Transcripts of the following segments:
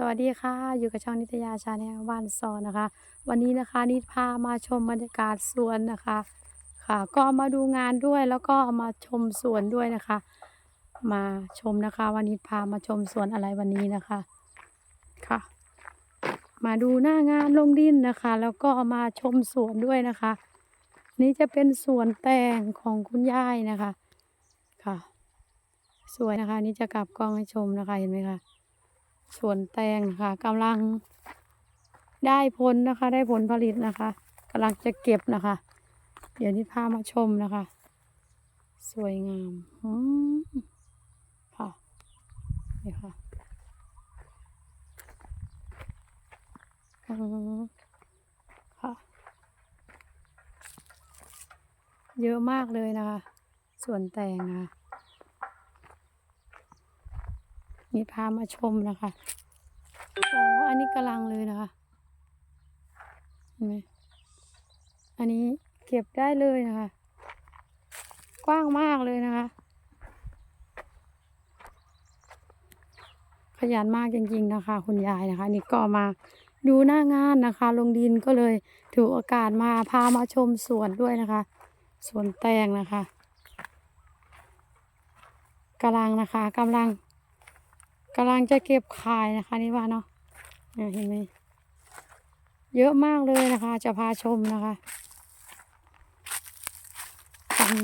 สวัสดีค่ะ อยู่กับช่องนิตยาชาแนลบ้านซอนนะคะ วันนี้นะคะนิดพามาชมบรรยากาศสวนนะคะ ค่ะ ก็มาดูงานด้วยแล้วก็มาชมสวนด้วยนะคะ มาชมนะคะ วันนี้พามาชมสวนอะไรวันนี้นะคะค่ะ มาดูหน้างานลงดินนะคะ แล้วก็มาชมสวนด้วยนะคะ นี่จะเป็นสวนแตงของคุณยายนะคะ ค่ะ สวยนะคะนี่จะกลับกล้องให้ชมนะคะเห็นไหมคะ สวนแตงนะคะกำลังได้ผลนะคะ ได้ผลผลิตนะคะกำลังจะเก็บนะคะ เดี๋ยวนี้พามาชมนะคะ สวยงามอืมค่ะนี่ค่ะอืมค่ะ เยอะมากเลยนะคะ สวนแตงนะคะ นี่พามาชมนะคะอ๋ออันนี้กำลังเลยนะคะเห็นไหมอันนี้เก็บได้เลยนะคะ กว้างมากเลยนะคะ ขยันมากจริงๆนะคะ คุณยายนะคะ นี่ก็มาดูหน้างานนะคะ ลงดินก็เลยถือโอกาสมาพามาชมสวนด้วยนะคะ สวนแตงนะคะกำลังนะคะกำลัง กำลังจะเก็บขายนะคะนี่ว่าเนาะเห็นไหมเยอะมากเลยนะคะ จะพาชมนะคะฝั่ง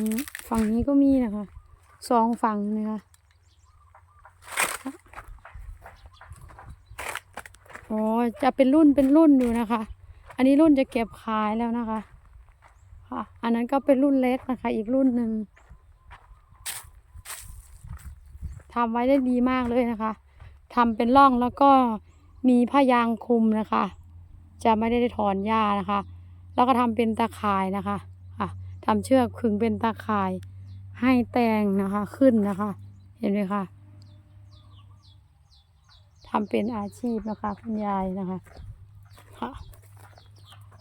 ฝั่งนี้ก็มีนะคะสองฝั่งนะคะโอ้จะเป็นรุ่นเป็นรุ่นอยู่นะคะ อันนี้รุ่นจะเก็บขายแล้วนะคะค่ะอันนั้นก็เป็นรุ่นเล็กนะคะ อีกรุ่นหนึ่ง ทำไว้ได้ดีมากเลยนะคะทำเป็นร่องแล้วก็มีผ้ายางคลุมนะคะ จะไม่ได้ถอนหญ้านะคะ แล้วก็ทำเป็นตาข่ายนะคะค่ะทำเชือกขึงเป็นตาข่ายให้แตงนะคะขึ้นนะคะ เห็นไหมคะทำเป็นอาชีพนะคะคุณยายนะคะค่ะ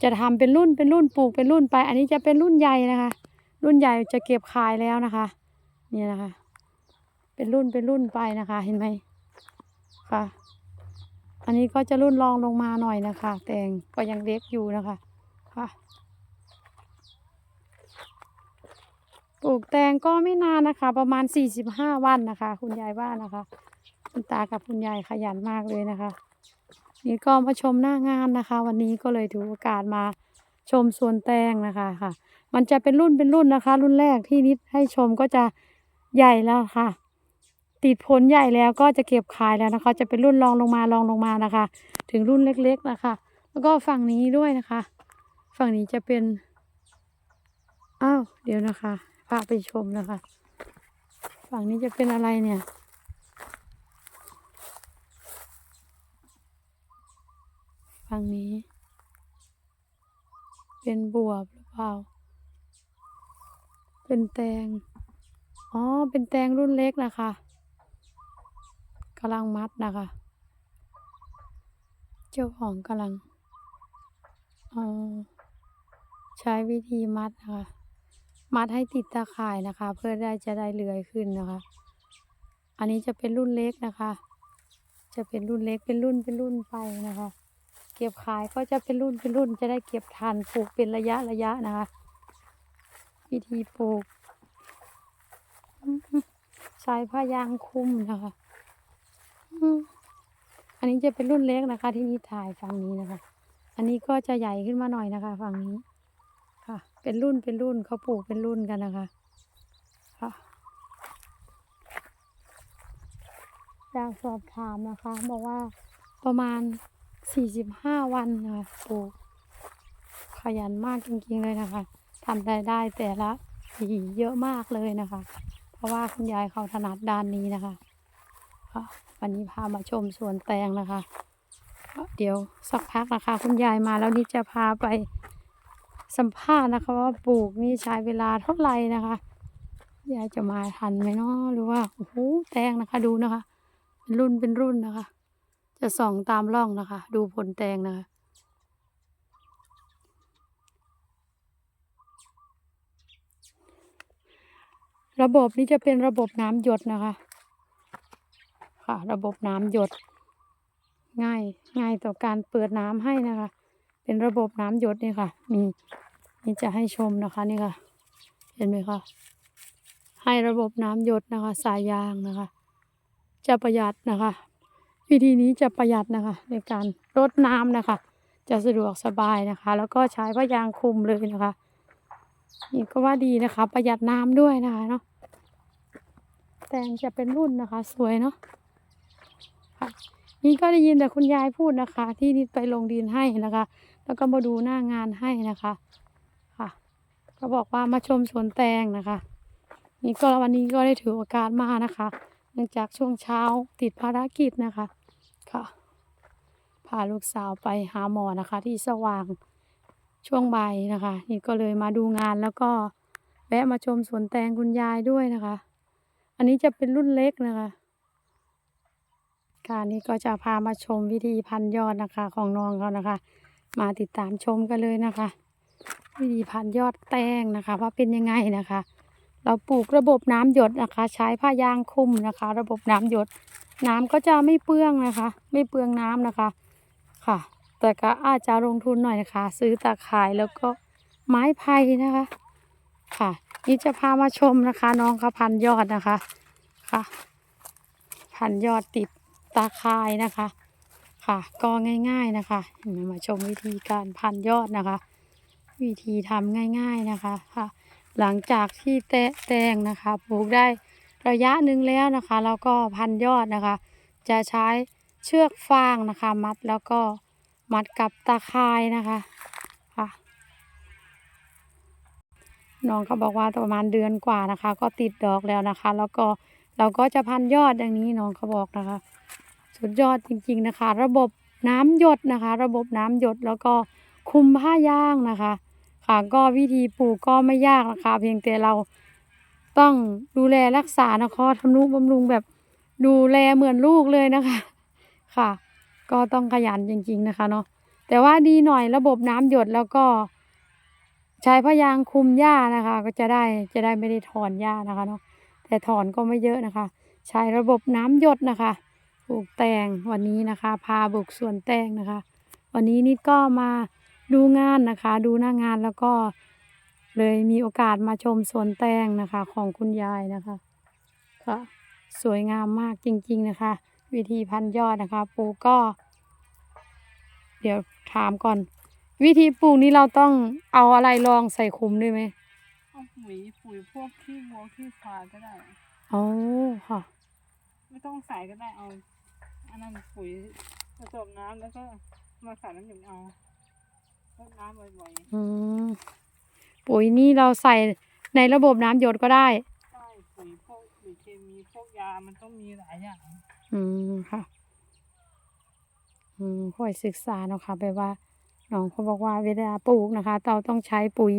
จะทำเป็นรุ่นเป็นรุ่นปลูกเป็นรุ่นไป อันนี้จะเป็นรุ่นใหญ่นะคะ รุ่นใหญ่จะเก็บขายแล้วนะคะเนี่ยนะคะ เป็นรุ่นเป็นรุ่นไปนะคะ เห็นไหมค่ะ อันนี้ก็จะรุ่นรองลงมาหน่อยนะคะ แตงก็ยังเล็กอยู่นะคะค่ะปลูกแตงก็ไม่นานนะคะ ประมาณสี่สิบห้าวันนะคะ คุณยายว่านะคะ คุณตากับคุณยายขยันมากเลยนะคะ นี่ก็มาชมหน้างานนะคะ วันนี้ก็เลยถือโอกาสมาชมสวนแตงนะคะค่ะ มันจะเป็นรุ่นเป็นรุ่นนะคะ รุ่นแรกที่นิดให้ชมก็จะใหญ่แล้วค่ะ ติดผลใหญ่แล้วก็จะเก็บขายแล้วนะคะ จะเป็นรุ่นรองลงมารองลงมานะคะ ถึงรุ่นเล็กๆนะคะ แล้วก็ฝั่งนี้ด้วยนะคะ ฝั่งนี้จะเป็นอ้าวเดี๋ยวนะคะพาไปชมนะคะ ฝั่งนี้จะเป็นอะไรเนี่ยฝั่งนี้ เป็นบวบหรือเปล่า เป็นแตงอ๋อเป็นแตงรุ่นเล็กนะคะ กำลังมัดนะคะ เจ้าของกำลังเอาใช้วิธีมัดนะคะ มัดให้ติดตาข่ายนะคะ เพื่อได้จะได้เลื้อยขึ้นนะคะ อันนี้จะเป็นรุ่นเล็กนะคะ จะเป็นรุ่นเล็กเป็นรุ่นเป็นรุ่นไปนะคะ เก็บขายก็จะเป็นรุ่นเป็นรุ่น จะได้เก็บทันปลูกเป็นระยะระยะนะคะ วิธีปลูกใช้ผ้ายางคลุมนะคะ อันนี้จะเป็นรุ่นเล็กนะคะ ที่นี่ถ่ายฝั่งนี้นะคะ อันนี้ก็จะใหญ่ขึ้นมาหน่อยนะคะ ฝั่งนี้ค่ะ เป็นรุ่นเป็นรุ่นเขาปลูกเป็นรุ่นกันนะคะค่ะอยากสอบถามนะคะ บอกว่าประมาณสี่สิบห้าวันนะคะปลูกขยันมากจริงๆเลยนะคะทำได้ได้แต่ละปีเยอะมากเลยนะคะ เพราะว่าคุณยายเขาถนัดด้านนี้นะคะค่ะ วันนี้พามาชมสวนแตงนะคะ เดี๋ยวสักพักนะคะ คุณยายมาแล้วนี่จะพาไปสัมภาษณ์นะคะว่าปลูกนี่ใช้เวลาเท่าไหร่นะคะยายจะมาทันไหมเนาะหรือว่าโอ้โหแตงนะคะดูนะคะ เป็นรุ่นเป็นรุ่นนะคะ จะส่องตามร่องนะคะ ดูผลแตงนะคะระบบนี้จะเป็นระบบน้ำหยดนะคะ ค่ะ ระบบน้ำหยด ง่ายง่ายต่อการเปิดน้ำให้นะคะ เป็นระบบน้ำหยดนี่ค่ะ มีนี่จะให้ชมนะคะนี่ค่ะ เห็นไหมคะให้ระบบน้ำหยดนะคะ สายยางนะคะ จะประหยัดนะคะ วิธีนี้จะประหยัดนะคะ ในการรดน้ำนะคะ จะสะดวกสบายนะคะ แล้วก็ใช้ผ้ายางคลุมเลยนะคะนี่ก็ว่าดีนะคะ ประหยัดน้ำด้วยนะคะเนาะแตงจะเป็นรุ่นนะคะ สวยเนาะ ค่ะนี่ก็ได้ยินแต่คุณยายพูดนะคะ ที่นิดไปลงดินให้นะคะ แล้วก็มาดูหน้างานให้นะคะค่ะ ก็บอกว่ามาชมสวนแตงนะคะ นี่ก็วันนี้ก็ได้ถือโอกาสมานะคะเนื่องจากช่วงเช้าติดภารกิจนะคะค่ะพาลูกสาวไปหาหมอนะคะ ที่สว่างช่วงบ่ายนะคะ นี่ก็เลยมาดูงานแล้วก็แวะมาชมสวนแตงคุณยายด้วยนะคะ อันนี้จะเป็นรุ่นเล็กนะคะ ค่ะนี่ก็จะพามาชมวิธีพันยอดนะคะ ของน้องเขานะคะ มาติดตามชมกันเลยนะคะ วิธีพันยอดแตงนะคะ ว่าเป็นยังไงนะคะ เราปลูกระบบน้ำหยดนะคะ ใช้ผ้ายางคุมนะคะ ระบบน้ำหยด น้ำก็จะไม่เปลืองนะคะ ไม่เปลืองน้ำนะคะค่ะ แต่ก็อาจจะลงทุนหน่อยนะคะ ซื้อตาข่ายแล้วก็ไม้ไผ่นะคะ ค่ะ นี่จะพามาชมนะคะ น้องเขาพันยอดนะคะค่ะ พันยอดติด ตาข่ายนะคะ ค่ะ ก็ง่ายๆนะคะมาชมวิธีการพันยอดนะคะ วิธีทำง่าย ๆนะคะค่ะ หลังจากที่แตะแตงนะคะปลูกได้ระยะหนึ่งแล้วนะคะแล้วก็พันยอดนะคะ จะใช้เชือกฟางนะคะ มัดแล้วก็มัดกับตาข่ายนะคะค่ะน้องเขาบอกว่าประมาณเดือนกว่านะคะ ก็ติดดอกแล้วนะคะ แล้วก็ เราก็จะพันยอดอย่างนี้น้องเขาบอกนะคะ สุดยอดจริงๆนะคะ ระบบน้ำหยดนะคะ ระบบน้ำหยดแล้วก็คุมผ้าย่างนะคะ ค่ะก็วิธีปลูกก็ไม่ยากนะคะ เพียงแต่เราต้องดูแลรักษานะคะทำนุบำรุงแบบดูแลเหมือนลูกเลยนะคะ ค่ะ ก็ต้องขยันจริง ๆนะคะเนาะแต่ว่าดีหน่อยระบบน้ำหยดแล้วก็ ใช้พยางคุมหญ้านะคะ ก็จะได้จะได้ไม่ได้ถอนหญ้านะคะเนาะ แต่ถอนก็ไม่เยอะนะคะ ใช้ระบบน้ำหยดนะคะปลูกแตงวันนี้นะคะ พาบุกสวนแตงนะคะ วันนี้นิดก็มาดูงานนะคะ ดูหน้างานแล้วก็เลยมีโอกาสมาชมสวนแตงนะคะ ของคุณยายนะคะค่ะสวยงามมากจริง ๆนะคะ วิธีพันยอดนะคะปลูกก็ เดี๋ยวถามก่อน วิธีปลูกนี้เราต้องเอาอะไรรองใส่คุมด้วยไหม เอาปุ๋ยปุ๋ยพวกขี้วัวขี้ควายก็ได้ อ๋อค่ะ ไม่ต้องใส่ก็ได้เอาอันนั้นปุ๋ยผสมน้ำแล้วก็มาใส่น้ำหนึ่งเอารดน้ำบ่อยอืมปุ๋ยนี่เราใส่ในระบบน้ำหยดก็ได้ ๆใช่ปุ๋ยพวกปุ๋ยเคมีพวกยามันต้องมีหลายอย่างอืมค่ะ อืมค่อยศึกษาเนาะค่ะแบบว่าน้องเขาบอกว่าเวลาปลูกนะคะ เราต้องใช้ปุ๋ย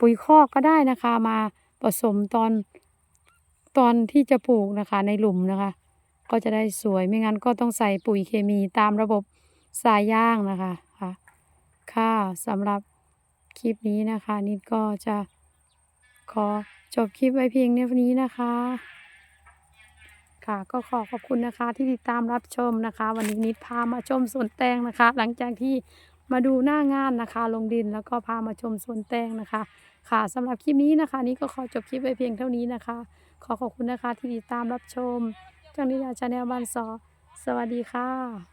ปุ๋ยคอกก็ได้นะคะ มาผสมตอนตอนที่จะปลูกนะคะ ในหลุมนะคะ ก็จะได้สวยไม่งั้นก็ต้องใส่ปุ๋ยเคมีตามระบบสายย่างนะคะค่ะค่ะสำหรับคลิปนี้นะคะ นิดก็จะขอจบคลิปไว้เพียงเท่านี้นะคะ ค่ะก็ขอขอบคุณนะคะที่ติดตามรับชมนะคะ วันนี้นิดพามาชมสวนแตงนะคะ หลังจากที่มาดูหน้างานนะคะ ลงดินแล้วก็พามาชมสวนแตงนะคะ ค่ะสำหรับคลิปนี้นะคะ นี่ก็ขอจบคลิปไว้เพียงเท่านี้นะคะ ขอขอบคุณนะคะที่ติดตามรับชมจังนิดาชาแนลบ้านซอสวัสดีค่ะ